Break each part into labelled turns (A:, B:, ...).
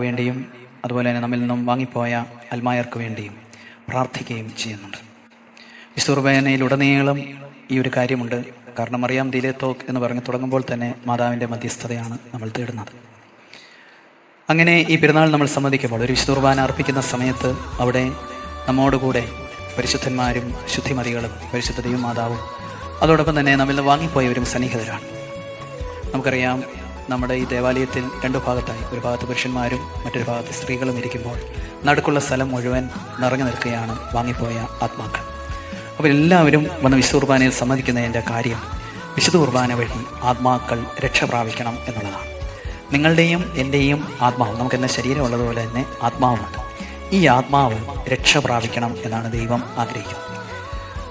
A: വേണ്ടിയും അതുപോലെ തന്നെ നമ്മിൽ നിന്നും വാങ്ങിപ്പോയ അൽമായർക്ക് വേണ്ടിയും പ്രാർത്ഥിക്കുകയും ചെയ്യുന്നുണ്ട്. വിശുർബേനയിലുടനീളം ഈ ഒരു കാര്യമുണ്ട്. കാരണം അറിയാം ദിലേത്തോക്ക് എന്ന് പറഞ്ഞ് തുടങ്ങുമ്പോൾ തന്നെ മാതാവിന്റെ മധ്യസ്ഥതയാണ് നമ്മൾ തേടുന്നത്. അങ്ങനെ ഈ പെരുന്നാൾ നമ്മൾ സമ്മതിക്കുമ്പോൾ ഒരു വിശുദ്ധുർബാന അർപ്പിക്കുന്ന സമയത്ത് അവിടെ നമ്മോടുകൂടെ പരിശുദ്ധന്മാരും ശുദ്ധിമതികളും പരിശുദ്ധതയും മാതാവും അതോടൊപ്പം തന്നെ നമ്മിൽ നിന്ന് വാങ്ങിപ്പോയവരും സന്നിഹിതരാണ്. നമുക്കറിയാം നമ്മുടെ ഈ ദേവാലയത്തിൽ രണ്ടു ഭാഗത്തായി. ഒരു ഭാഗത്ത് പുരുഷന്മാരും മറ്റൊരു ഭാഗത്ത് സ്ത്രീകളും ഇരിക്കുമ്പോൾ നടുക്കുള്ള സ്ഥലം മുഴുവൻ നിറഞ്ഞു നിൽക്കുകയാണ് വാങ്ങിപ്പോയ ആത്മാക്കൾ. അപ്പോൾ എല്ലാവരും വന്ന് വിശുദ്ധ കുർബാനയിൽ സമ്മതിക്കുന്നതിന്റെ കാര്യം വിശുദ്ധ കുർബാന വഴി ആത്മാക്കൾ രക്ഷ പ്രാപിക്കണം എന്നുള്ളതാണ്. നിങ്ങളുടെയും എന്റെയും ആത്മാവ് നമുക്ക് എന്ന ശരീരമുള്ളതുപോലെ തന്നെ ആത്മാവുണ്ട് ഈ ആത്മാവ് രക്ഷ പ്രാപിക്കണം എന്നാണ് ദൈവം ആഗ്രഹിക്കുന്നത്.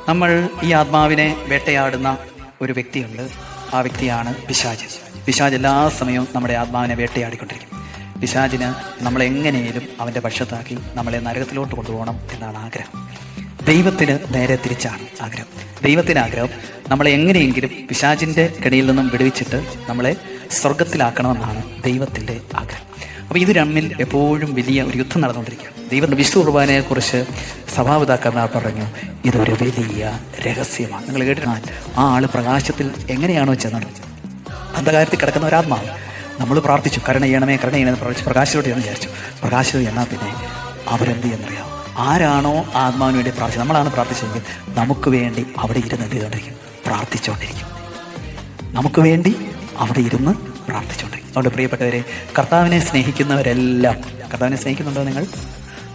A: നമ്മൾ ഈ ആത്മാവിനെ വേട്ടയാടുന്ന ഒരു വ്യക്തിയുണ്ട്. ആ വ്യക്തിയാണ് പിശാജ്. പിശാജ് എല്ലാ സമയവും നമ്മുടെ ആത്മാവിനെ വേട്ടയാടിക്കൊണ്ടിരിക്കും. പിശാജിന് നമ്മളെങ്ങനെയും അവന്റെ പക്ഷത്താക്കി നമ്മളെ നരകത്തിലോട്ട് കൊണ്ടുപോകണം എന്നാണ് ആഗ്രഹം. ദൈവത്തിന് നേരെ തിരിച്ചാണ് ആഗ്രഹം. ദൈവത്തിന് ആഗ്രഹം നമ്മളെ എങ്ങനെയെങ്കിലും പിശാചിന്റെ കെണിയിൽ നിന്നും വിടുവിച്ചിട്ട് നമ്മളെ സ്വർഗത്തിലാക്കണമെന്നാണ് ദൈവത്തിന്റെ ആഗ്രഹം. അപ്പോൾ ഇത് രമ്മിൽ എപ്പോഴും വലിയ ഒരു യുദ്ധം നടന്നുകൊണ്ടിരിക്കുകയാണ്. ദൈവത്തിന്റെ വിശുദ്ധ കുർബാനയെക്കുറിച്ച് സഭാപിതാക്കന്മാർ പറഞ്ഞു ഇതൊരു വലിയ രഹസ്യമാണ്. നിങ്ങൾ കേട്ടിരുന്നാൽ ആ ആൾ പ്രകാശത്തിൽ എങ്ങനെയാണോ ചെന്നത്? അന്ധകാരത്തിൽ കിടക്കുന്ന ഒരാത്മാവ്. നമ്മൾ പ്രാർത്ഥിച്ചു കരുണ ചെയ്യണമേ കരുണ ചെയ്യണമെന്ന് പ്രാർത്ഥിച്ചു പ്രകാശത്തോട്ട് എന്ന് വിചാരിച്ചു. പ്രകാശം എന്നാൽ പിന്നെ അവരെന്ത് ചെയ്യുന്നറിയാം? ആരാണോ ആത്മാവിന് വേണ്ടി പ്രാർത്ഥിച്ചത്? നമ്മളാണ് പ്രാർത്ഥിച്ചതെങ്കിൽ നമുക്ക് വേണ്ടി അവിടെ ഇരുന്ന് എന്ത് ചെയ്തുകൊണ്ടിരിക്കും പ്രാർത്ഥിച്ചുകൊണ്ടിരിക്കും നമുക്ക് വേണ്ടി അവിടെ ഇരുന്ന് പ്രാർത്ഥിച്ചുകൊണ്ടിരിക്കും അതുകൊണ്ട് പ്രിയപ്പെട്ടവരെ കർത്താവിനെ സ്നേഹിക്കുന്നവരെല്ലാം കർത്താവിനെ സ്നേഹിക്കുന്നുണ്ടോ നിങ്ങൾ?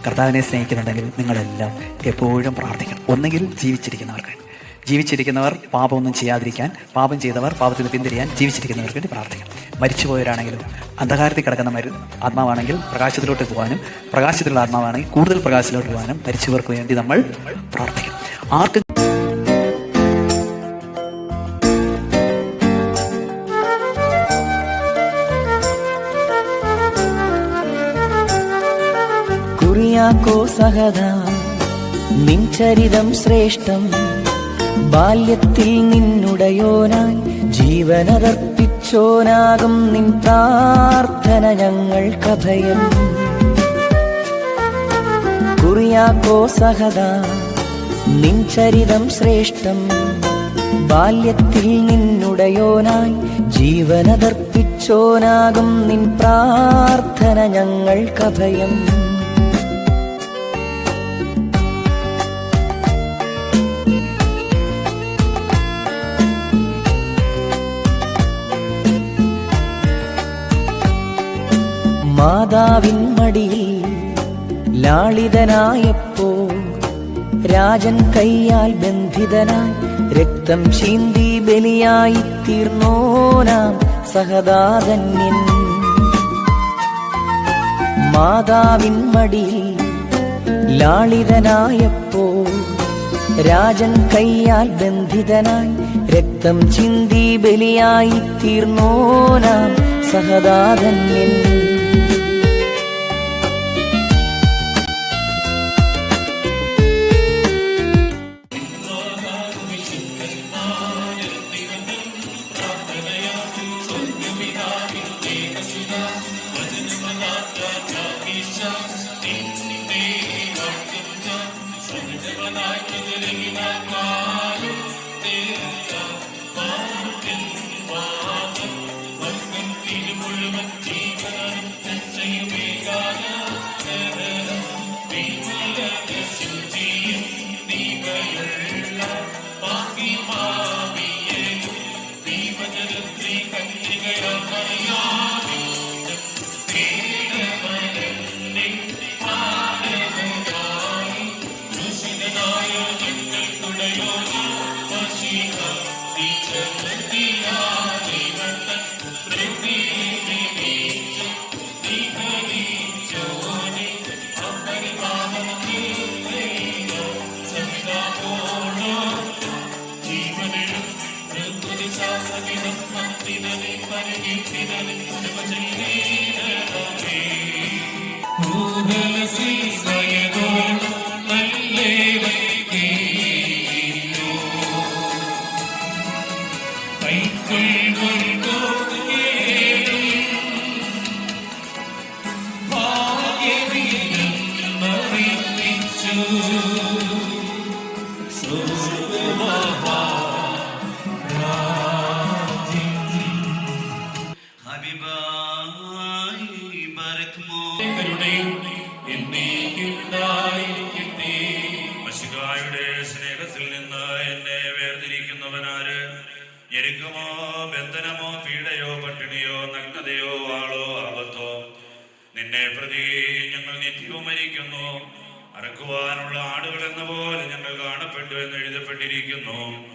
A: കർത്താവിനെ സ്നേഹിക്കുന്നുണ്ടെങ്കിൽ നിങ്ങളെല്ലാം എപ്പോഴും പ്രാർത്ഥിക്കണം. ഒന്നുകിൽ ജീവിച്ചിരിക്കുന്നവർക്ക്. ജീവിച്ചിരിക്കുന്നവർ പാപമൊന്നും ചെയ്യാതിരിക്കാൻ പാപം ചെയ്തവർ പാപത്തിൽ നിന്ന് പിന്തിരിയാൻ ജീവിച്ചിരിക്കുന്നവർക്ക് വേണ്ടി പ്രാർത്ഥിക്കണം. മരിച്ചുപോയവരാണെങ്കിലും അന്ധകാരത്തിൽ കിടക്കുന്ന മരു ആത്മാവാണെങ്കിൽ പ്രകാശത്തിലോട്ട് പോകാനും പ്രകാശത്തിലുള്ള ആത്മാവാണെങ്കിൽ കൂടുതൽ പ്രകാശത്തിലോട്ട് പോകാനും മരിച്ചവർക്ക് വേണ്ടി നമ്മൾ പ്രാർത്ഥിക്കണം. ആർക്കും
B: കുറിയാക്കോ സഹദ നിൻ ചരിതം ശ്രേഷ്ഠം. ബാല്യത്തിൽ നിന്നുടയോനായി ജീവനതർപ്പിച്ചോനാകും നിൻ പ്രാർത്ഥന ഞങ്ങൾ കഭയം കുറിയാക്കോ സഹദ നിൻ ചരിതം ശ്രേഷ്ഠം. ബാല്യത്തിൽ നിന്നുടയോനായി ജീവനതർപ്പിച്ചോനാകും നിൻ പ്രാർത്ഥന ഞങ്ങൾക്കഭയം മാതാവിൻ മടിയിൽ ലാളിതനായപ്പോ രാജൻ കൈയാൽ ബന്ധിതനായി രക്തം ചീന്തി ബലിയായി തീർന്നോനാം സഹദാതന്യൻ മാതാവിൻ മടിയിൽ ലാളിതനായപ്പോ രാജൻ കൈയാൽ ബന്ധിതനായി രക്തം ചിന്തി ബലിയായി തീർന്നോനാം
C: dum dum നിന്നെ പ്രതി ഞങ്ങൾ നിത്യവും മരിക്കുന്നു. അറക്കുവാനുള്ള ആടുകൾ എന്ന പോലെ ഞങ്ങൾ കാണപ്പെട്ടു എന്ന് എഴുതപ്പെട്ടിരിക്കുന്നു.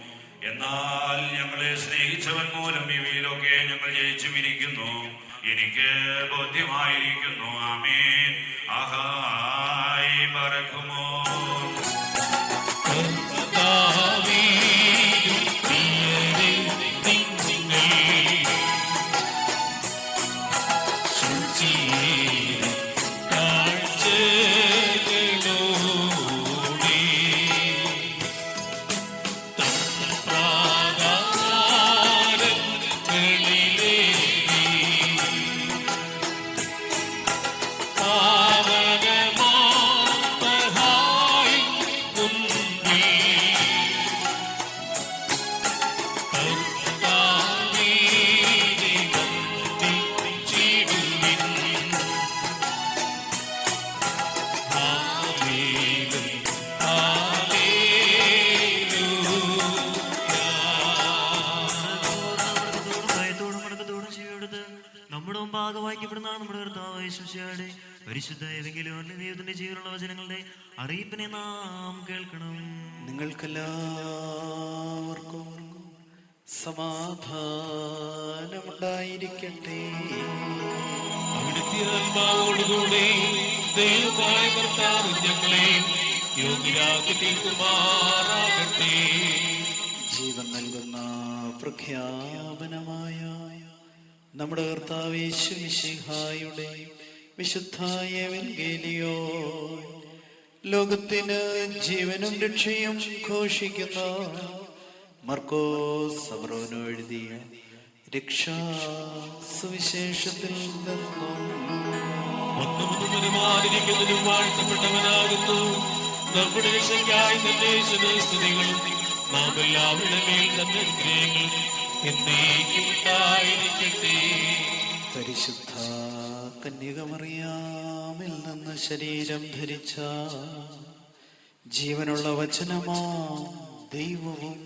C: എന്നാൽ ഞങ്ങളെ സ്നേഹിച്ചവൻ മൂലം ഇവയിലൊക്കെ ഞങ്ങൾ ജയിച്ചുമിരിക്കുന്നു എനിക്ക് ബോധ്യമായിരിക്കുന്നു. ആമേൻ. ആഹായി പറക്കുമോ?
D: നമ്മുടെ മുമ്പാകെ വായിക്കപ്പെടുന്നതാണ് നമ്മുടെ കർത്താവ് യേശുശിയുടെ പരിശുദ്ധ ഏതെങ്കിലും ദൈവത്തിന്റെ ജീവനുള്ള വചനങ്ങളുടെ അറിയിപ്പിനെ നാം കേൾക്കണം.
A: നിങ്ങൾക്കെല്ലാവർക്കും സമാധാനമുണ്ടായിരിക്കട്ടെ.
E: അവിടുത്തെ ആത്മാവോടുകൂടി ദൈവമായ കർത്താവ് ഞങ്ങളെ യോഗ്യരാക്കി തീർക്കുമാറാകട്ടെ.
A: ജീവൻ നൽകുന്ന പ്രഖ്യാപനമായ നമ്മുടെ കർത്താവേശുഹായുടെ വിശുദ്ധായ എവൻഗേലിയോ ലോകത്തിന് ജീവനും രക്ഷയും ഘോഷിക്കുന്ന മർക്കോ സബ്രോനു എഴുതിയ രക്ഷാ സുവിശേഷത്തിൽ നിന്നും
E: വാഴ്ത്തപ്പെട്ടവനാകുന്നു. നമ്മുടെ രക്ഷയ്ക്കായി നിർദ്ദേശ സ്തുതികളും നാം എല്ലാവരുടെ മേൽ തന്നെ
A: പരിശുദ്ധ കന്യകമറിയാമിൽ നിന്ന് ശരീരം ധരിച്ച ജീവനുള്ള വചനമാ ദൈവവും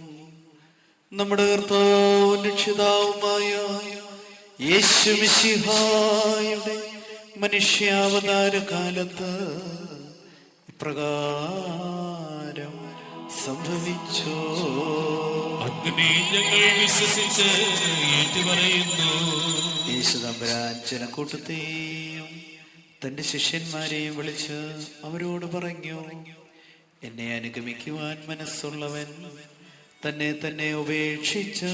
A: നമ്മുടെ കർത്താവും യേശു വിശിഹായുടെ മനുഷ്യാവതാര കാലത്ത് ഇപ്രകാരം സംഭവിച്ചോ? ജനക്കൂട്ടത്തെയും തന്റെ ശിഷ്യന്മാരെയും വിളിച്ച് അവരോട് പറഞ്ഞു എന്നെ അനുഗമിക്കുവാൻ മനസ്സുള്ളവൻ തന്നെ തന്നെ ഉപേക്ഷിച്ച്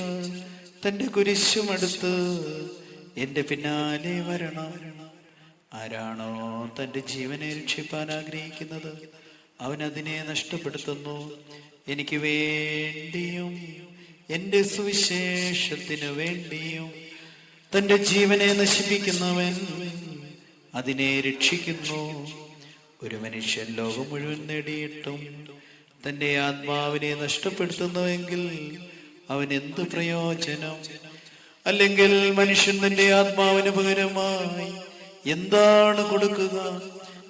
A: തന്റെ കുരിശുമെടുത്ത് എന്റെ പിന്നാലെ വരണം. ആരാണോ തന്റെ ജീവനെ രക്ഷിപ്പാൻ ആഗ്രഹിക്കുന്നത്? അവൻ അതിനെ നഷ്ടപ്പെടുത്തുന്നു. എനിക്ക് വേണ്ടിയും എന്റെ സുവിശേഷത്തിനു വേണ്ടിയും തന്റെ ജീവനെ നശിപ്പിക്കുന്നവൻ അതിനെ രക്ഷിക്കുന്നു. ഒരു മനുഷ്യൻ ലോകം മുഴുവൻ നേടിയിട്ടും തന്റെ ആത്മാവിനെ നഷ്ടപ്പെടുത്തുന്നുവെങ്കിൽ അവൻ എന്ത് പ്രയോജനം? അല്ലെങ്കിൽ മനുഷ്യൻ തന്റെ ആത്മാവിന് പകരമായി എന്താണ് കൊടുക്കുക?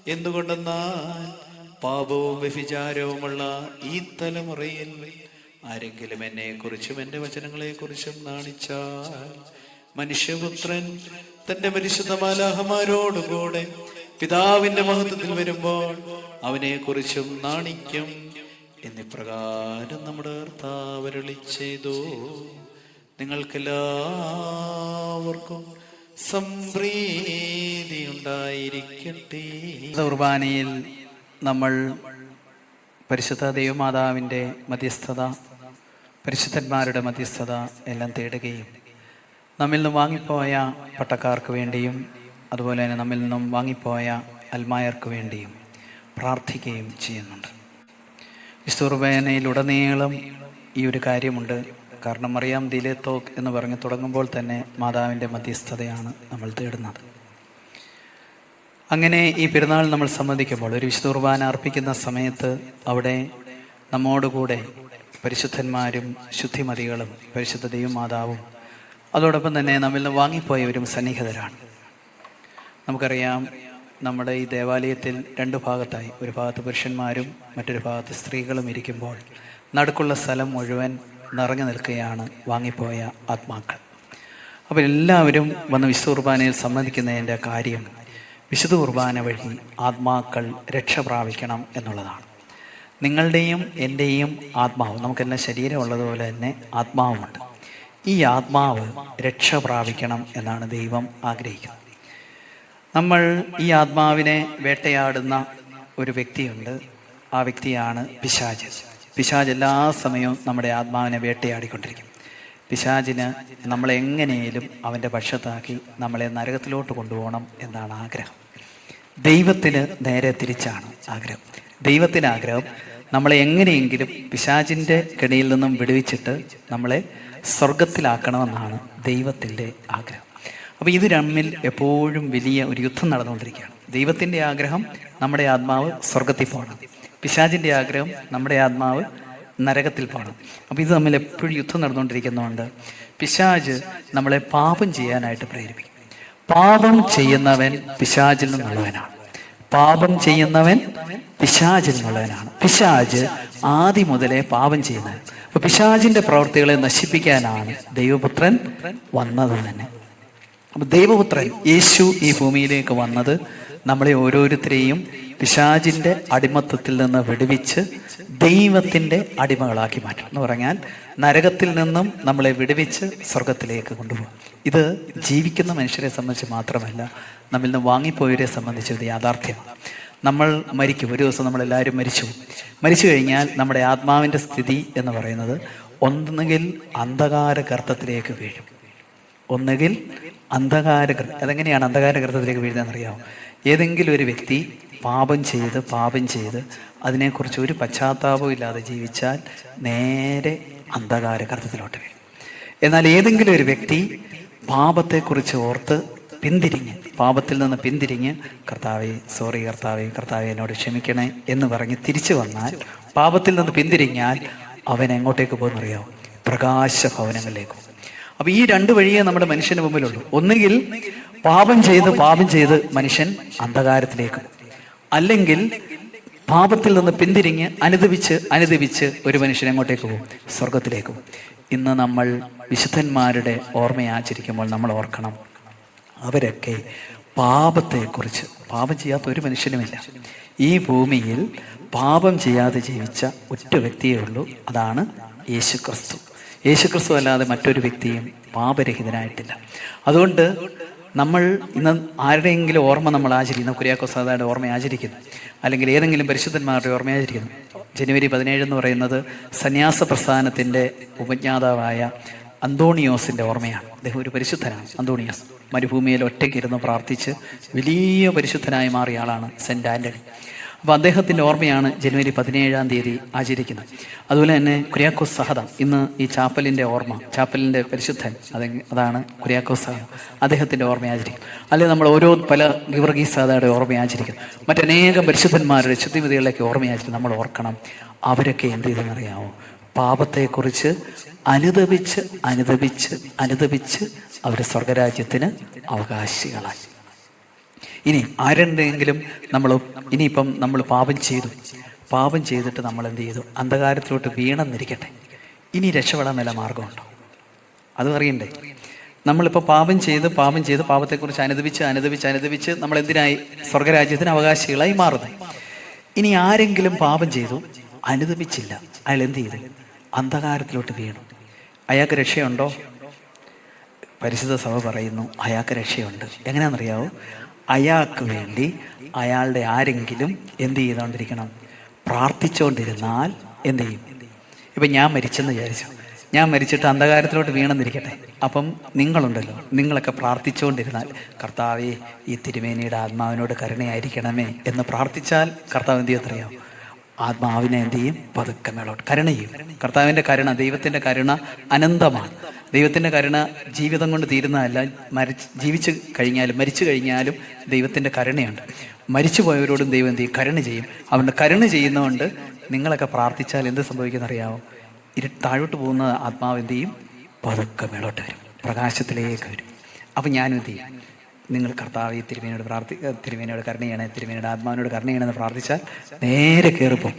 A: എന്തുകൊണ്ടെന്നാൽ പാപവും വ്യഭിചാരവുമുള്ള ഈ തലമുറയിൽ ആരെങ്കിലും എന്നെക്കുറിച്ചും എന്റെ വചനങ്ങളെ കുറിച്ചും നാണിച്ചാൽ മനുഷ്യപുത്രൻ തന്റെ പരിശുദ്ധ മാലാഹമാരോടുകൂടെ പിതാവിന്റെ മഹത്വത്തിൽ വരുമ്പോൾ അവനെ കുറിച്ചും നാണിക്കും. എന്നിപ്രകാരം നമ്മുടെ കർത്താവരളി ചെയ്തു. നിങ്ങൾക്കെല്ലാവർക്കും സംപ്രീതി ഉണ്ടായിരിക്കട്ടെ. കുർബാനയിൽ നമ്മൾ പരിശുദ്ധ ദൈവമാതാവിന്റെ മധ്യസ്ഥത പരിശുദ്ധന്മാരുടെ മധ്യസ്ഥത എല്ലാം തേടുകയും നമ്മിൽ നിന്നും വാങ്ങിപ്പോയ പട്ടക്കാർക്ക് വേണ്ടിയും അതുപോലെ തന്നെ നമ്മിൽ നിന്നും വാങ്ങിപ്പോയ അൽമായർക്ക് വേണ്ടിയും പ്രാർത്ഥിക്കുകയും ചെയ്യുന്നുണ്ട്. വിസ്തുർബേനയിലുടനീളം ഈ ഒരു കാര്യമുണ്ട്. കാരണം മറിയാം ദിലേത്തോക്ക് എന്ന് പറഞ്ഞ് തുടങ്ങുമ്പോൾ തന്നെ മാതാവിന്റെ മധ്യസ്ഥതയാണ് നമ്മൾ തേടുന്നത്. അങ്ങനെ ഈ പെരുന്നാൾ നമ്മൾ സംബന്ധിക്കുമ്പോൾ ഒരു വിശുദ്ധ കുർബാന അർപ്പിക്കുന്ന സമയത്ത് അവിടെ നമ്മോടുകൂടെ പരിശുദ്ധന്മാരും ശുദ്ധിമതികളും പരിശുദ്ധ ദൈവമാതാവും. അതോടൊപ്പം തന്നെ നമ്മിൽ നിന്ന് വാങ്ങിപ്പോയവരും സന്നിഹിതരാണ്. നമുക്കറിയാം നമ്മുടെ ഈ ദേവാലയത്തിൽ രണ്ട് ഭാഗത്തായി. ഒരു ഭാഗത്ത് പുരുഷന്മാരും മറ്റൊരു ഭാഗത്ത് സ്ത്രീകളും ഇരിക്കുമ്പോൾ നടുക്കുള്ള സ്ഥലം മുഴുവൻ നിറഞ്ഞു നിൽക്കുകയാണ് വാങ്ങിപ്പോയ ആത്മാക്കൾ. അപ്പോൾ എല്ലാവരും വന്ന് വിശുദ്ധ കുർബാനയിൽ സംബന്ധിക്കുന്നതിന്റെ കാര്യം വിശുദ്ധ കുർബാന വഴി ആത്മാക്കൾ രക്ഷ പ്രാപിക്കണം എന്നുള്ളതാണ്. നിങ്ങളുടെയും എന്റെയും ആത്മാവ് നമുക്കെല്ലാം ശരീരമുള്ളതുപോലെ തന്നെ ആത്മാവുമുണ്ട്. ഈ ആത്മാവ് രക്ഷ പ്രാപിക്കണം എന്നാണ് ദൈവം ആഗ്രഹിക്കുന്നത്. നമ്മൾ ഈ ആത്മാവിനെ വേട്ടയാടുന്ന ഒരു വ്യക്തിയുണ്ട്. ആ വ്യക്തിയാണ് പിശാജ് പിശാജ് എല്ലാ സമയവും നമ്മുടെ ആത്മാവിനെ വേട്ടയാടിക്കൊണ്ടിരിക്കും. പിശാജിന് നമ്മളെ എങ്ങനെയും അവന്റെ പക്ഷത്താക്കി നമ്മളെ നരകത്തിലോട്ട് കൊണ്ടുപോകണം എന്നാണ് ആഗ്രഹം. ദൈവത്തിന് നേരെ തിരിച്ചാണ് ആഗ്രഹം. ദൈവത്തിന് ആഗ്രഹം നമ്മളെ എങ്ങനെയെങ്കിലും പിശാചിന്റെ കെണിയിൽ നിന്നും വിടുവിച്ചിട്ട് നമ്മളെ സ്വർഗത്തിലാക്കണമെന്നാണ് ദൈവത്തിന്റെ ആഗ്രഹം. അപ്പോൾ ഇത് രമ്മിൽ എപ്പോഴും വലിയ ഒരു യുദ്ധം നടന്നുകൊണ്ടിരിക്കുകയാണ്. ദൈവത്തിന്റെ ആഗ്രഹം നമ്മുടെ ആത്മാവ് സ്വർഗത്തിൽ പോകണം. പിശാചിന്റെ ആഗ്രഹം നമ്മുടെ ആത്മാവ് നരകത്തിൽ പോകണം. അപ്പോൾ ഇത് തമ്മിൽ എപ്പോഴും യുദ്ധം നടന്നുകൊണ്ടിരിക്കുന്നതുകൊണ്ട് പിശാജ് നമ്മളെ പാപം ചെയ്യാനായിട്ട് പ്രേരിപ്പിക്കും. പാപം ചെയ്യുന്നവൻ പിശാചിൽ നിന്നുള്ളവനാണ്. പാപം ചെയ്യുന്നവൻ പിശാചിനുള്ളവനാണ് പിശാജ് ആദ്യം മുതലേ പാപം ചെയ്യുന്നത്. അപ്പൊ പിശാചിന്റെ പ്രവർത്തികളെ നശിപ്പിക്കാനാണ് ദൈവപുത്രൻ വന്നത് തന്നെ. അപ്പൊ ദൈവപുത്രൻ യേശു ഈ ഭൂമിയിലേക്ക് വന്നത് നമ്മളെ ഓരോരുത്തരെയും പിശാചിന്റെ അടിമത്തത്തിൽ നിന്ന് വിടുവിച്ച് ദൈവത്തിന്റെ അടിമകളാക്കി മാറ്റും എന്ന് പറഞ്ഞാൽ നരകത്തിൽ നിന്നും നമ്മളെ വിടുവിച്ച് സ്വർഗത്തിലേക്ക് കൊണ്ടുപോകും. ഇത് ജീവിക്കുന്ന മനുഷ്യരെ സംബന്ധിച്ച് മാത്രമല്ല നമ്മിൽ നിന്ന് വാങ്ങിപ്പോയവരെ സംബന്ധിച്ച് ഇത് യാഥാർത്ഥ്യം. നമ്മൾ മരിക്കും. ഒരു ദിവസം നമ്മളെല്ലാവരും മരിച്ചു. മരിച്ചു കഴിഞ്ഞാൽ നമ്മുടെ ആത്മാവിന്റെ സ്ഥിതി എന്ന് പറയുന്നത് ഒന്നുകിൽ അന്ധകാര ഗർത്തത്തിലേക്ക് വീഴും. ഒന്നുകിൽ അന്ധകാര അതെങ്ങനെയാണ് അന്ധകാര ഗർത്തത്തിലേക്ക് വീഴുന്നതെന്ന് അറിയാമോ ഏതെങ്കിലും ഒരു വ്യക്തി പാപം ചെയ്ത് പാപം ചെയ്ത് അതിനെക്കുറിച്ച് ഒരു പശ്ചാത്താപവും ഇല്ലാതെ ജീവിച്ചാൽ നേരെ അന്ധകാര ഗർത്തത്തിലോട്ട് വരും എന്നാൽ ഏതെങ്കിലും ഒരു വ്യക്തി പാപത്തെക്കുറിച്ച് ഓർത്ത് പിന്തിരിഞ്ഞ് പാപത്തിൽ നിന്ന് പിന്തിരിഞ്ഞ് കർത്താവെ സോറി കർത്താവെ കർത്താവെ എന്നോട് ക്ഷമിക്കണേ എന്ന് പറഞ്ഞ് തിരിച്ചു വന്നാൽ പാപത്തിൽ നിന്ന് പിന്തിരിഞ്ഞാൽ അവൻ എങ്ങോട്ടേക്ക് പോകുന്നറിയാവും പ്രകാശ ഭവനങ്ങളിലേക്ക് അപ്പൊ ഈ രണ്ട് വഴിയേ നമ്മുടെ മനുഷ്യന് മുമ്പിലുള്ളൂ. ഒന്നുകിൽ പാപം ചെയ്ത് പാപം ചെയ്ത് മനുഷ്യൻ അന്ധകാരത്തിലേക്ക് അല്ലെങ്കിൽ പാപത്തിൽ നിന്ന് പിന്തിരിഞ്ഞ് അനുദവിച്ച് അനുദവിച്ച് ഒരു മനുഷ്യൻ എങ്ങോട്ടേക്ക് പോകും? സ്വർഗത്തിലേക്ക് ഇന്ന് നമ്മൾ വിശുദ്ധന്മാരുടെ ഓർമ്മയാചരിക്കുമ്പോൾ നമ്മൾ ഓർക്കണം. അവരൊക്കെ പാപത്തെക്കുറിച്ച് പാപം ചെയ്യാത്ത ഒരു മനുഷ്യനുമില്ല. ഈ ഭൂമിയിൽ പാപം ചെയ്യാതെ ജീവിച്ച ഒറ്റ വ്യക്തിയേ ഉള്ളൂ. അതാണ് യേശു ക്രിസ്തു യേശു ക്രിസ്തു അല്ലാതെ മറ്റൊരു വ്യക്തിയും പാപരഹിതനായിട്ടില്ല. അതുകൊണ്ട് നമ്മൾ ഇന്ന് ആരുടെയെങ്കിലും ഓർമ്മ നമ്മൾ ആചരിക്കുന്നു. കുര്യാക്കോസാദയുടെ ഓർമ്മ ആചരിക്കുന്നു. അല്ലെങ്കിൽ ഏതെങ്കിലും പരിശുദ്ധന്മാരുടെ ഓർമ്മ ആചരിക്കുന്നു. ജനുവരി പതിനേഴ് എന്ന് പറയുന്നത് സന്യാസ പ്രസ്ഥാനത്തിന്റെ ഉപജ്ഞാതാവായ അന്തോണിയോസിന്റെ ഓർമ്മയാണ്. അദ്ദേഹം ഒരു പരിശുദ്ധനാണ്. അന്തോണിയോസ് മരുഭൂമിയിൽ ഒറ്റയ്ക്കിരുന്ന് പ്രാർത്ഥിച്ച് വലിയ പരിശുദ്ധനായി മാറിയ ആളാണ് സെന്റ് ആന്റണി അപ്പോൾ അദ്ദേഹത്തിന്റെ ഓർമ്മയാണ് ജനുവരി പതിനേഴാം തീയതി ആചരിക്കുന്നത്. അതുപോലെ തന്നെ കുര്യാക്കോസ് സഹദ ഇന്ന് ഈ ചാപ്പലിന്റെ ഓർമ്മ ചാപ്പലിന്റെ പരിശുദ്ധൻ അത് അതാണ് കുര്യാക്കോസ് സഹദ അദ്ദേഹത്തിന്റെ ഓർമ്മ ആചരിക്കും അല്ലെങ്കിൽ നമ്മൾ ഓരോ പല ഗിവർഗീസ് സഹദയുടെ ഓർമ്മ ആചരിക്കും മറ്റനേകം പരിശുദ്ധന്മാരുടെ ശുദ്ധിമതികളിലേക്ക് ഓർമ്മ ആചരിക്കും നമ്മൾ ഓർക്കണം അവരൊക്കെ എന്ത് ചെയ്തെന്നറിയാമോ പാപത്തെക്കുറിച്ച് അനുദപിച്ച് അനുദപിച്ച് അനുദപിച്ച് അവർ സ്വർഗരാജ്യത്തിന് അവകാശികളായി. ഇനി ആരുണ്ടെങ്കിലും നമ്മൾ ഇനിയിപ്പം നമ്മൾ പാപം ചെയ്തു. പാപം ചെയ്തിട്ട് നമ്മൾ എന്ത് ചെയ്തു? അന്ധകാരത്തിലോട്ട് വീണെന്നിരിക്കട്ടെ. ഇനി രക്ഷപ്പെടാൻ വല്ല മാർഗമുണ്ടോ? അതും അറിയണ്ടേ? നമ്മളിപ്പോൾ പാപം ചെയ്ത് പാപം ചെയ്ത് പാപത്തെക്കുറിച്ച് അനുദപിച്ച് അനുദപിച്ച് അനുദപിച്ച് നമ്മൾ എന്തിനായി സ്വർഗരാജ്യത്തിന് അവകാശികളായി മാറുന്നു. ഇനി ആരെങ്കിലും പാപം ചെയ്തു അനുദപിച്ചില്ല. അയാൾ എന്ത് ചെയ്തു? അന്ധകാരത്തിലോട്ട് വീണു. അയാൾക്ക് രക്ഷയുണ്ടോ? പരിശുദ്ധ സഭ പറയുന്നു അയാൾക്ക് രക്ഷയുണ്ട്. എങ്ങനെയാണെന്നറിയാവോ? അയാൾക്ക് വേണ്ടി അയാളുടെ ആരെങ്കിലും എന്ത് ചെയ്തുകൊണ്ടിരിക്കണം? പ്രാർത്ഥിച്ചുകൊണ്ടിരുന്നാൽ എന്ത് ചെയ്യും? ഇപ്പം ഞാൻ മരിച്ചെന്ന് വിചാരിച്ചു. ഞാൻ മരിച്ചിട്ട് അന്ധകാരത്തിലോട്ട് വീണെന്നിരിക്കട്ടെ. അപ്പം നിങ്ങളുണ്ടല്ലോ. നിങ്ങളൊക്കെ പ്രാർത്ഥിച്ചുകൊണ്ടിരുന്നാൽ കർത്താവെ ഈ തിരുമേനിയുടെ ആത്മാവിനോട് കരുണയായിരിക്കണമേ എന്ന് പ്രാർത്ഥിച്ചാൽ കർത്താവ് എന്ത് ചെയ്യത്തറിയാം ആത്മാവിനെ എന്ത് ചെയ്യും? പതുക്കെ മേളോട്ട് കരുണ ചെയ്യും. കർത്താവിന്റെ കരുണ ദൈവത്തിന്റെ കരുണ അനന്തമാണ്. ദൈവത്തിന്റെ കരുണ ജീവിതം കൊണ്ട് തീരുന്നതല്ല. മരിച്ച് ജീവിച്ച് കഴിഞ്ഞാലും മരിച്ചു കഴിഞ്ഞാലും ദൈവത്തിന്റെ കരുണയുണ്ട്. മരിച്ചു പോയവരോടും ദൈവം എന്ത് ചെയ്യും? കരുണ ചെയ്യും. അവരുടെ കരുണ ചെയ്യുന്നതുകൊണ്ട് നിങ്ങളൊക്കെ പ്രാർത്ഥിച്ചാൽ എന്ത് സംഭവിക്കുന്ന അറിയാമോ ഇരു താഴോട്ട് പോകുന്ന ആത്മാവ് എന്ത് ചെയ്യും? പതുക്കെ മേളോട്ട് വരും. പ്രകാശത്തിലേക്ക് വരും. അപ്പം ഞാനും എന്ത് ചെയ്യും? നിങ്ങൾ കർത്താവ് ഈ തിരുമേനോട് പ്രാർത്ഥി തിരുമേനോട് കരുണയാണ് തിരുമേനോട് ആത്മാവിനോട് കരുണയാണെന്ന് പ്രാർത്ഥിച്ചാൽ നേരെ കയറിപ്പോകും.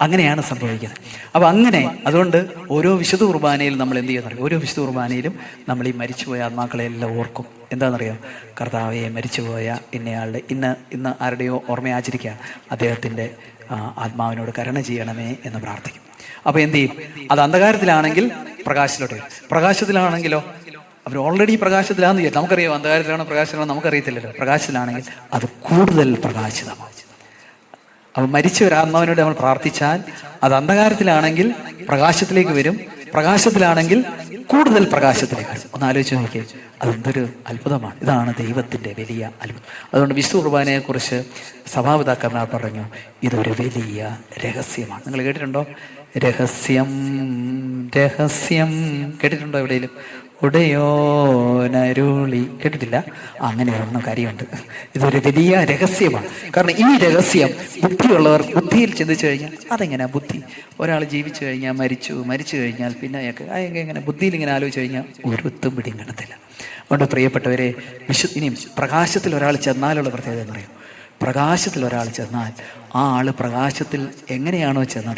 A: അങ്ങനെയാണ് സംഭവിക്കുന്നത്. അപ്പം അങ്ങനെ അതുകൊണ്ട് ഓരോ വിശുദ്ധ കുർബാനയിലും നമ്മൾ എന്ത് ചെയ്യുന്ന ഓരോ വിശുദ്ധ കുർബാനയിലും നമ്മൾ ഈ മരിച്ചുപോയ ആത്മാക്കളെ എല്ലാം ഓർക്കും. എന്താണെന്നറിയാം? കർത്താവെ മരിച്ചുപോയ ഇന്നയാളുടെ ഇന്ന് ഇന്ന് ആരുടെയോ ഓർമ്മ ആചരിക്കുക. അദ്ദേഹത്തിന്റെ ആത്മാവിനോട് കരുണ ചെയ്യണമേ എന്ന് പ്രാർത്ഥിക്കും. അപ്പോൾ എന്ത് ചെയ്യും? അത് അന്ധകാരത്തിലാണെങ്കിൽ പ്രകാശത്തിലോട്ട് പ്രകാശത്തിലാണെങ്കിലോ അവർ ഓൾറെഡി പ്രകാശത്തിലാണെന്ന് വിചാരിച്ചു. നമുക്കറിയാം അന്ധകാരത്തിലാണോ പ്രകാശത്തിലാണോ നമുക്കറിയത്തില്ലല്ലോ. പ്രകാശത്തിലാണെങ്കിൽ അത് കൂടുതൽ പ്രകാശിതമാണ് അപ്പം മരിച്ച ഒരു ആത്മാവിനോട് നമ്മൾ പ്രാർത്ഥിച്ചാൽ അത് അന്ധകാരത്തിലാണെങ്കിൽ പ്രകാശത്തിലേക്ക് വരും. പ്രകാശത്തിലാണെങ്കിൽ കൂടുതൽ പ്രകാശത്തിലേക്ക് വരും. ഒന്ന് ആലോചിച്ച് നോക്കിയേ. അതെന്തൊരു അത്ഭുതമാണ്. ഇതാണ് ദൈവത്തിന്റെ വലിയ അത്ഭുതം. അതുകൊണ്ട് വിശു കുർബാനയെക്കുറിച്ച് സഭാപിതാക്കന്മാർ പറഞ്ഞു ഇതൊരു വലിയ രഹസ്യമാണ്. നിങ്ങൾ കേട്ടിട്ടുണ്ടോ? രഹസ്യം രഹസ്യം. കേട്ടിട്ടുണ്ടോ എവിടെയെങ്കിലും? ഉടയോനരുളി കേട്ടിട്ടില്ല? അങ്ങനെ ഒന്നും കാര്യമുണ്ട്. ഇതൊരു വലിയ രഹസ്യമാണ്. കാരണം ഈ രഹസ്യം ബുദ്ധിയുള്ളവർ ബുദ്ധിയിൽ ചിന്തിച്ചു കഴിഞ്ഞാൽ അതെങ്ങനെയാ ബുദ്ധി? ഒരാൾ ജീവിച്ചു കഴിഞ്ഞാൽ മരിച്ചു മരിച്ചു കഴിഞ്ഞാൽ പിന്നെ അയാൾക്ക് എങ്ങനെ? ബുദ്ധിയിൽ ഇങ്ങനെ ആലോചിച്ച് കഴിഞ്ഞാൽ ഒരു ഒത്തും പിടിയും കിടത്തില്ല അതുകൊണ്ട് പ്രിയപ്പെട്ടവരെ വിശു ഇനിയും പ്രകാശത്തിൽ ഒരാൾ ചെന്നാലുള്ള പ്രത്യേകത എന്ന് പറയും. പ്രകാശത്തിൽ ഒരാൾ ചെന്നാൽ ആ ആൾ പ്രകാശത്തിൽ എങ്ങനെയാണോ ചെന്നത്?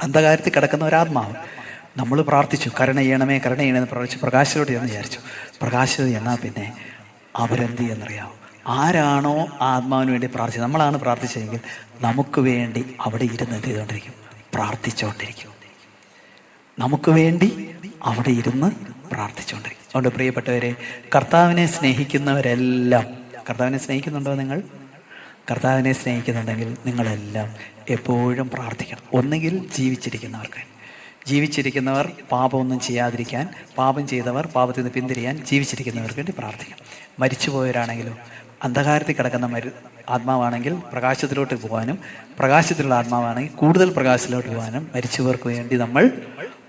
A: അന്ധകാരത്തിൽ കിടക്കുന്ന ഒരാത്മാവ്. നമ്മൾ പ്രാർത്ഥിച്ചു കരുണ ചെയ്യണമേ കരുണ ചെയ്യണമെന്ന് പ്രാർത്ഥിച്ചു. പ്രകാശത്തോട് എന്ന് വിചാരിച്ചു. പ്രകാശത്ത് എന്നാൽ പിന്നെ അവരെന്ത് ചെയ്യുന്നറിയാമോ ആരാണോ ആത്മാവിന് വേണ്ടി പ്രാർത്ഥിച്ചത്? നമ്മളാണ് പ്രാർത്ഥിച്ചതെങ്കിൽ നമുക്ക് വേണ്ടി അവിടെ ഇരുന്ന് എന്ത് ചെയ്തുകൊണ്ടിരിക്കും? പ്രാർത്ഥിച്ചുകൊണ്ടിരിക്കും. നമുക്ക് വേണ്ടി അവിടെ ഇരുന്ന് പ്രാർത്ഥിച്ചുകൊണ്ടിരിക്കും. അതുകൊണ്ട് പ്രിയപ്പെട്ടവരെ കർത്താവിനെ സ്നേഹിക്കുന്നവരെല്ലാം കർത്താവിനെ സ്നേഹിക്കുന്നുണ്ടോ നിങ്ങൾ? കർത്താവിനെ സ്നേഹിക്കുന്നുണ്ടെങ്കിൽ നിങ്ങളെല്ലാം എപ്പോഴും പ്രാർത്ഥിക്കണം. ഒന്നുകിൽ ജീവിച്ചിരിക്കുന്നവർക്ക് ജീവിച്ചിരിക്കുന്നവർ പാപമൊന്നും ചെയ്യാതിരിക്കാൻ പാപം ചെയ്തവർ പാപത്തിൽ നിന്ന് പിന്തിരിയാൻ ജീവിച്ചിരിക്കുന്നവർക്ക് വേണ്ടി പ്രാർത്ഥിക്കാം. മരിച്ചുപോയവരാണെങ്കിലോ അന്ധകാരത്തിൽ കിടക്കുന്ന മരു ആത്മാവാണെങ്കിൽ പ്രകാശത്തിലോട്ട് പോകാനും പ്രകാശത്തിലുള്ള ആത്മാവാണെങ്കിൽ കൂടുതൽ പ്രകാശത്തിലോട്ട് പോകാനും മരിച്ചവർക്ക് വേണ്ടി നമ്മൾ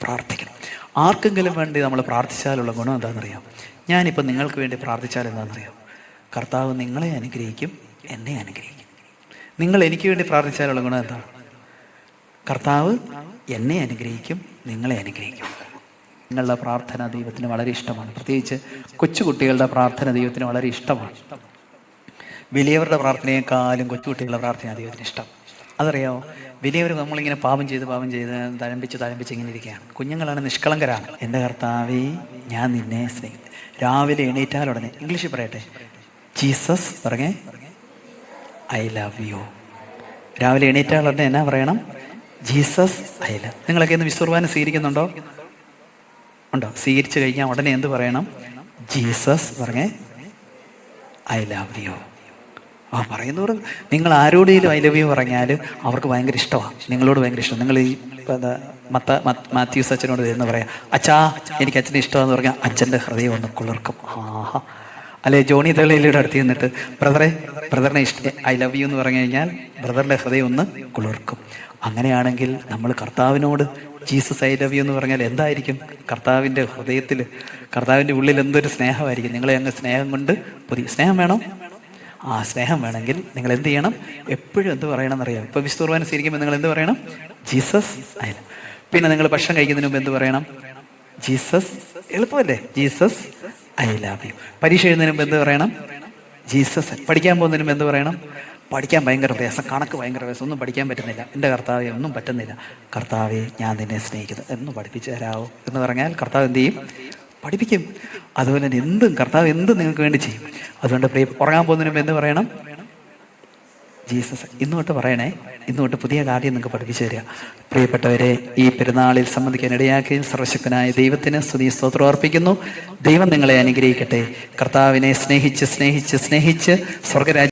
A: പ്രാർത്ഥിക്കണം. ആർക്കെങ്കിലും വേണ്ടി നമ്മൾ പ്രാർത്ഥിച്ചാലുള്ള ഗുണം എന്താണെന്നറിയാം ഞാനിപ്പോൾ നിങ്ങൾക്ക് വേണ്ടി പ്രാർത്ഥിച്ചാൽ എന്താണെന്നറിയാം കർത്താവ് നിങ്ങളെ അനുഗ്രഹിക്കും എന്നെ അനുഗ്രഹിക്കും. നിങ്ങൾ എനിക്ക് വേണ്ടി പ്രാർത്ഥിച്ചാലുള്ള ഗുണം എന്താണ്? കർത്താവ് എന്നെ അനുഗ്രഹിക്കും നിങ്ങളെ അനുഗ്രഹിക്കും. നിങ്ങളുടെ പ്രാർത്ഥന ദൈവത്തിന് വളരെ ഇഷ്ടമാണ്. പ്രത്യേകിച്ച് കൊച്ചുകുട്ടികളുടെ പ്രാർത്ഥന ദൈവത്തിന് വളരെ ഇഷ്ടമാണ്. വലിയവരുടെ പ്രാർത്ഥനയെക്കാളും കൊച്ചുകുട്ടികളുടെ പ്രാർത്ഥന ദൈവത്തിന് ഇഷ്ടം. അതറിയോ? വലിയവർ നമ്മളിങ്ങനെ പാപം ചെയ്ത് പാപം ചെയ്ത് തഴമ്പിച്ച് തഴമ്പിച്ച് ഇങ്ങനെ ഇരിക്കുകയാണ്. കുഞ്ഞുങ്ങളാണ് നിഷ്കളങ്കരാണ്. എന്റെ കർത്താവേ ഞാൻ നിന്നെ സ്നേഹിക്കും. രാവിലെ എണീറ്റാൽ ഉടനെ ഇംഗ്ലീഷിൽ പറയട്ടെ? ജീസസ് പറഞ്ഞേ ഐ ലവ് യു. രാവിലെ എണീറ്റാൽ ഉടനെ എന്നാ പറയണം? ജീസസ് ഐ ലവ് നിങ്ങളൊക്കെ ഇന്ന് വിശ്വർവാനം സ്വീകരിക്കുന്നുണ്ടോ? ഉണ്ടോ? സ്വീകരിച്ചു കഴിഞ്ഞാൽ ഉടനെ എന്ത് പറയണം? ജീസസ് പറഞ്ഞേ ഐ ലവ് യു ആ പറയുന്നവർ നിങ്ങൾ ആരോടെങ്കിലും ഐ ലവ് യു പറഞ്ഞാലും അവർക്ക് ഭയങ്കര ഇഷ്ടമാണ് നിങ്ങളോട് ഭയങ്കര ഇഷ്ടം. നിങ്ങൾ ഈ മത്ത മാത്യൂസ് അച്ഛനോട് എന്ന് പറയാം അച്ഛാ എനിക്ക് അച്ഛനെ ഇഷ്ടമാണെന്ന് പറഞ്ഞാൽ അച്ഛന്റെ ഹൃദയം ഒന്ന് കുളിർക്കും. ആഹാ. അല്ലെ ജോണി തെളിയിലൂടെ അടുത്ത് ചെന്നിട്ട് ബ്രദറെ ബ്രദറിനെ ഇഷ്ട ഐ ലവ് യു എന്ന് പറഞ്ഞു കഴിഞ്ഞാൽ ബ്രദറിന്റെ ഹൃദയം ഒന്ന് കുളിർക്കും. അങ്ങനെയാണെങ്കിൽ നമ്മൾ കർത്താവിനോട് ജീസസ് ഐ ലവ് യു എന്ന് പറഞ്ഞാൽ എന്തായിരിക്കും? കർത്താവിന്റെ ഹൃദയത്തിൽ കർത്താവിന്റെ ഉള്ളിൽ എന്തൊരു സ്നേഹമായിരിക്കും? നിങ്ങളെ അങ്ങ് സ്നേഹം കൊണ്ട് പുതിയ സ്നേഹം വേണം? ആ സ്നേഹം വേണമെങ്കിൽ നിങ്ങൾ എന്ത് ചെയ്യണം? എപ്പോഴും എന്ത് പറയണം എന്നറിയാം ഇപ്പൊ വിശ്വർവാൻ സ്വീകരിക്കുമ്പോൾ നിങ്ങൾ എന്ത് പറയണം? Jesus I love. പിന്നെ നിങ്ങൾ ഭക്ഷണം കഴിക്കുന്നതിന് മുമ്പ് എന്ത് പറയണം? ജീസസ് എളുപ്പമല്ലേ? Jesus I love you. പരീക്ഷ എഴുതുന്നതിന് മുമ്പ് എന്ത് പറയണം? ജീസസ് പഠിക്കാൻ പോകുന്നതിന് മുമ്പ് എന്ത് പറയണം? പഠിക്കാൻ ഭയങ്കര പ്രയാസം. കണക്ക് ഭയങ്കര പ്രയാസം. ഒന്നും പഠിക്കാൻ പറ്റുന്നില്ല. എന്റെ കർത്താവെ ഒന്നും പറ്റുന്നില്ല. കർത്താവെ ഞാൻ നിന്നെ സ്നേഹിക്കുന്നു. എന്ന് പഠിപ്പിച്ചു തരാമോ എന്ന് പറഞ്ഞാൽ കർത്താവ് എന്ത് ചെയ്യും? പഠിപ്പിക്കും. അതുപോലെ തന്നെ എന്തും കർത്താവ് എന്തും നിങ്ങൾക്ക് വേണ്ടി ചെയ്യും. അതുകൊണ്ട് പ്രിയ ഉറങ്ങാൻ പോകുന്നതിന് എന്ത് പറയണം? ജീസസ്. ഇന്ന് തൊട്ട് പറയണേ ഇന്ന് തൊട്ട് പുതിയ കാര്യം നിങ്ങൾക്ക് പഠിപ്പിച്ചു തരിക. പ്രിയപ്പെട്ടവരെ ഈ പെരുന്നാളിൽ സംബന്ധിക്കാൻ ഇടയാക്കുകയും സർവശക്തനായ ദൈവത്തിന് സ്തുതി സ്തോത്രം അർപ്പിക്കുന്നു. ദൈവം നിങ്ങളെ അനുഗ്രഹിക്കട്ടെ. കർത്താവിനെ സ്നേഹിച്ച് സ്നേഹിച്ച് സ്നേഹിച്ച് സ്വർഗരാജ്യ